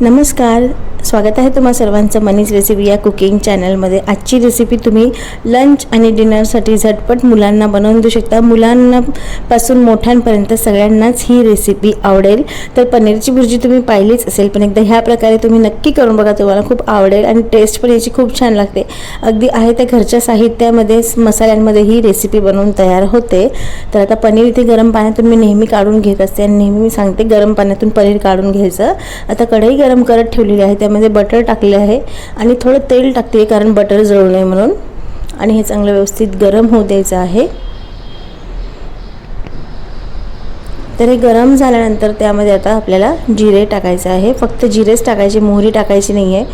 नमस्कार. स्वागत आहे तुम्हा सर्वांचं मनीज रेसिपी या कुकिंग चॅनलमध्ये आजची रेसिपी तुम्ही लंच आणि डिनरसाठी झटपट मुलांना बनवून देऊ शकता. मुलांपासून मोठ्यांपर्यंत सगळ्यांनाच ही रेसिपी आवडेल. तर पनीरची भुर्जी तुम्ही पाहिलीच असेल पण एकदा ह्या प्रकारे तुम्ही नक्की करून बघा तुम्हाला खूप आवडेल आणि टेस्ट पण याची खूप छान लागते. अगदी आहे त्या घरच्या साहित्यामध्ये मसाल्यांमध्ये ही रेसिपी बनवून तयार होते. तर आता पनीर इथे गरम पाण्यातून मी नेहमी काढून घेत असते आणि नेहमी मी सांगते गरम पाण्यातून पनीर काढून घ्यायचं. आता कढई गरम करत ठेवलेली आहे त्या त्यामध्ये बटर टाकले आहे आणि थोडं तेल टाकते कारण बटर जळू नये म्हणून. आणि हे चांगलं व्यवस्थित गरम होऊ द्यायचं आहे. तर हे गरम झाल्यानंतर त्यामध्ये आता आपल्याला जिरे टाकायचं आहे. फक्त जिरेच टाकायचे मोहरी टाकायची नाही आहे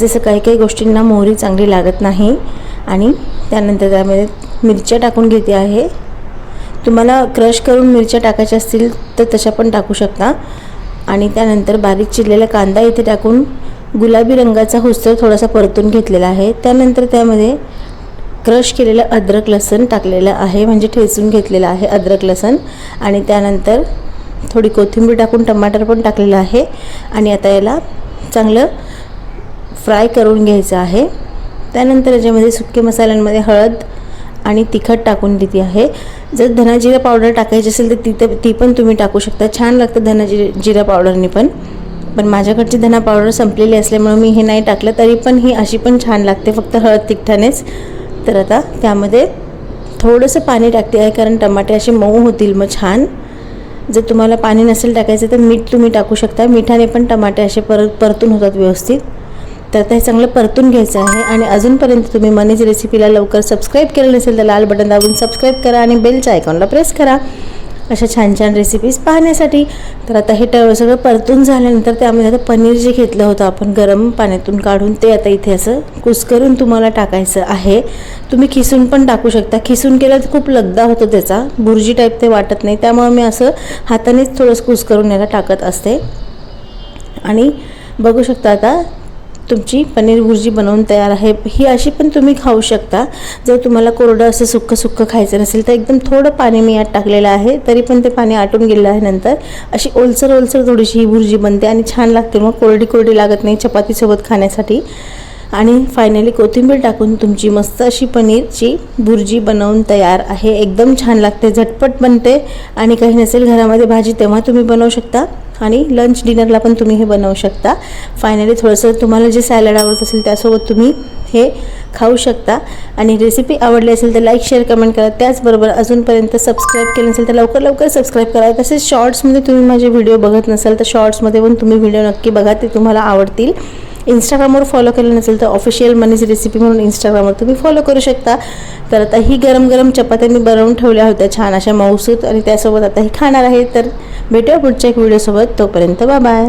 जसं काही काही गोष्टींना मोहरी चांगली लागत नाही. आणि त्यानंतर त्यामध्ये मिरच्या टाकून घेते आहे. तुम्हाला क्रश करून मिरच्या टाकायच्या असतील तर तशा पण टाकू शकता. आणि त्यानंतर बारीक चिरलेला कांदा इथे टाकून गुलाबी रंगाचा हुस्तर थोडासा परतून घेतलेला आहे. त्यानंतर त्यामध्ये क्रश केलेलं अद्रक लसण टाकलेलं आहे. म्हणजे ठेचून घेतलेलं आहे अद्रक लसण. आणि त्यानंतर थोडी कोथिंबीर टाकून टमाटर पण टाकलेलं आहे. आणि आता याला चांगलं फ्राय करून घ्यायचं आहे. त्यानंतर याच्यामध्ये सुके मसाल्यांमध्ये हळद आणि तिखट टाकून देते आहे. जर धना जिरा पावडर टाकायची असेल तर तिथं ती पण तुम्ही टाकू शकता. छान लागतं धना जिरा पावडरनी पण. पण माझ्याकडची धना पावडर संपलेली असल्यामुळे मी हे नाही टाकलं तरी पण ही अशी पण छान लागते. फक्त हळद तिखटानेच. तर आता त्यामध्ये थोडंसं पाणी टाकते आहे कारण टमाटे असे मऊ होतील मग छान. जर तुम्हाला पाणी नसेल टाकायचं तर मीठ तुम्ही टाकू शकता. मिठाने पण टमाटे असे परत परतून होतात व्यवस्थित. तर ते चांगलं परतून घ्यायचं आहे आणि अजूनपर्यंत तुम्ही मनीज रेसिपीला लवकर सबस्क्राईब केलं नसेल तर लाल बटन दाबून सबस्क्राईब करा आणि बेलच्या आयकॉनला प्रेस करा. अशा छान छान रेसिपीज पाहण्यासाठी. तर आता हे ट सगळं परतून झाल्यानंतर त्यामध्ये आता पनीर जे घेतलं होतं आपण गरम पाण्यातून काढून ते आता इथे असं कुस्करून तुम्हाला टाकायचं आहे. तुम्ही खिसून पण टाकू शकता. खिसून केलं तर खूप लगदा होतो त्याचा. बुर्जी टाईप ते वाटत नाही. त्यामुळे मी असं हातानेच थोडंसं कुसकरून याला टाकत असते. आणि बघू शकता आता तुमची पनीर भुर्जी बनवून तयार आहे. ही अशी पण तुम्ही खाऊ शकता. जर तुम्हाला कोरडं असं सुक्कं सुक्कं खायचं नसेल तर एकदम थोडं पाणी मी यात टाकलेलं आहे. तरी पण ते पाणी आटून गेलं आहे नंतर. अशी ओलसर ओलसर थोडीशी ही भुर्जी बनते आणि छान लागते मग. कोरडी कोरडी लागत नाही चपातीसोबत खाण्यासाठी. आणि फायनली कोथिंबीर टाकून तुमची मस्त अशी पनीरची भुर्जी बनवून तयार आहे. एकदम छान लागते झटपट बनते आणि काही नसेल घरामध्ये भाजी तेव्हा तुम्ही बनवू शकता आणि लंच डिनरला पण तुम्ही हे बनवू शकता. फायनली थोडंसं तुम्हाला जे सॅलड आवडत असेल त्यासोबत तुम्ही हे खाऊ शकता. आणि रेसिपी आवडली असेल तर लाईक शेअर कमेंट करा. त्याचबरोबर अजूनपर्यंत सबस्क्राईब केलं नसेल तर लवकर लवकर सबस्क्राईब करा. तसेच शॉर्ट्समध्ये तुम्ही माझे व्हिडिओ बघत नसाल तर शॉर्ट्समध्ये पण तुम्ही व्हिडिओ नक्की बघा ते तुम्हाला आवडतील. इंस्टाग्रामवर फॉलो केलं नसेल तर ऑफिशियल मनीज रेसिपी म्हणून इंस्टाग्रामवर तुम्ही फॉलो करू शकता. तर आता ही गरम गरम चपात्या मी बनवून ठेवल्या होत्या छान अशा मौसूत आणि त्यासोबत आता ही खाणार आहे. तर भेटूया पुढच्या एक व्हिडिओसोबत तोपर्यंत बाय